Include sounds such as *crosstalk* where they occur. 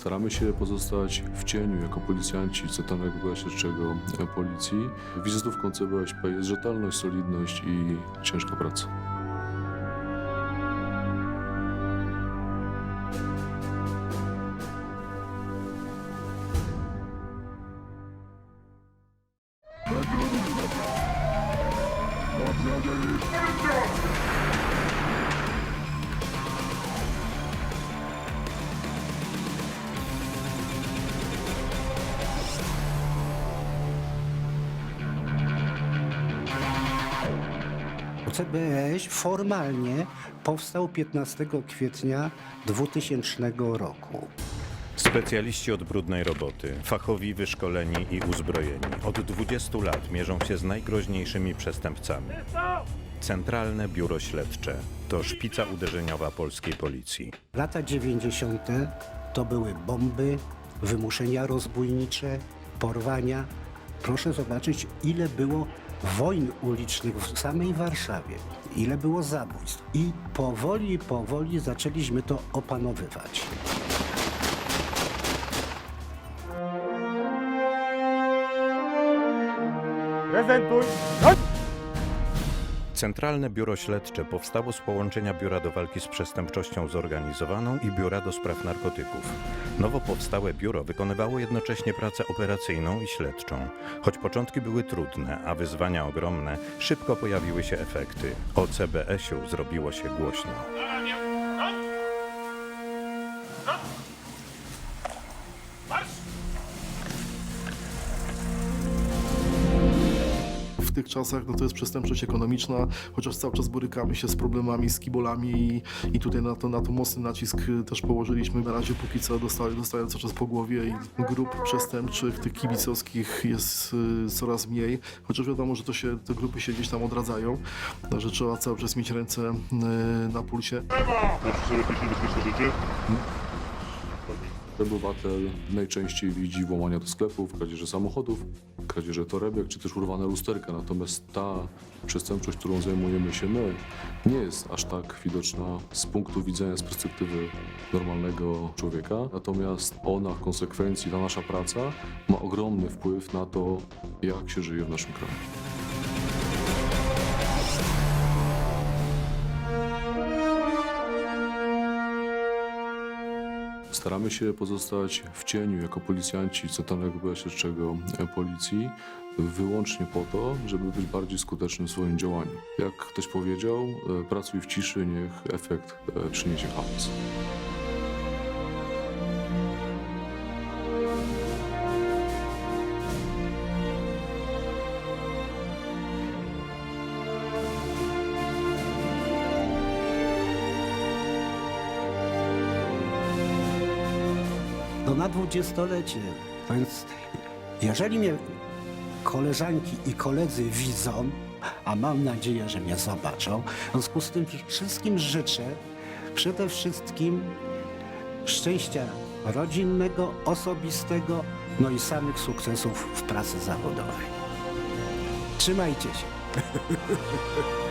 Staramy się pozostać w cieniu jako policjanci Centralnego Biura Śledczego e, Policji. Wizytówką CBŚP jest rzetelność, solidność i ciężka praca. CBŚ formalnie powstał 15 kwietnia 2000 roku. Specjaliści od brudnej roboty, fachowi, wyszkoleni i uzbrojeni, od 20 lat mierzą się z najgroźniejszymi przestępcami. Centralne Biuro Śledcze to szpica uderzeniowa polskiej policji. Lata 90. to były bomby, wymuszenia rozbójnicze, porwania. Proszę zobaczyć, ile było wojn ulicznych w samej Warszawie, ile było zabójstw. I powoli, powoli zaczęliśmy to opanowywać. Prezentuj! Centralne Biuro Śledcze powstało z połączenia Biura do Walki z Przestępczością Zorganizowaną i Biura do Spraw Narkotyków. Nowo powstałe biuro wykonywało jednocześnie pracę operacyjną i śledczą. Choć początki były trudne, a wyzwania ogromne, szybko pojawiły się efekty. O CBS-u zrobiło się głośno. W tych czasach no to jest przestępczość ekonomiczna, chociaż cały czas borykamy się z problemami, z kibolami i, i tutaj na to, na to mocny nacisk też położyliśmy. Na razie póki co dostaję, dostaję cały czas po głowie i grup przestępczych, tych kibicowskich jest y, coraz mniej, chociaż wiadomo, że to się, te grupy się gdzieś tam odradzają, że trzeba cały czas mieć ręce y, na pulsie. Możesz sobie niebezpieczne życie? Obywatel najczęściej widzi włamania do sklepów, kradzieże samochodów, kradzieże torebek czy też urwane lusterka. Natomiast ta przestępczość, którą zajmujemy się my, nie jest aż tak widoczna z punktu widzenia, z perspektywy normalnego człowieka. Natomiast ona w konsekwencji, ta nasza praca ma ogromny wpływ na to, jak się żyje w naszym kraju. Staramy się pozostać w cieniu jako policjanci Centralnego Biura Śledczego e, Policji wyłącznie po to, żeby być bardziej skutecznym w swoim działaniu. Jak ktoś powiedział, e, pracuj w ciszy, niech efekt e, przyniesie hałas. No na dwudziestolecie. Więc jeżeli mnie koleżanki i koledzy widzą, a mam nadzieję, że mnie zobaczą, w związku z tym wszystkim życzę przede wszystkim szczęścia rodzinnego, osobistego, no i samych sukcesów w pracy zawodowej. Trzymajcie się. *laughs*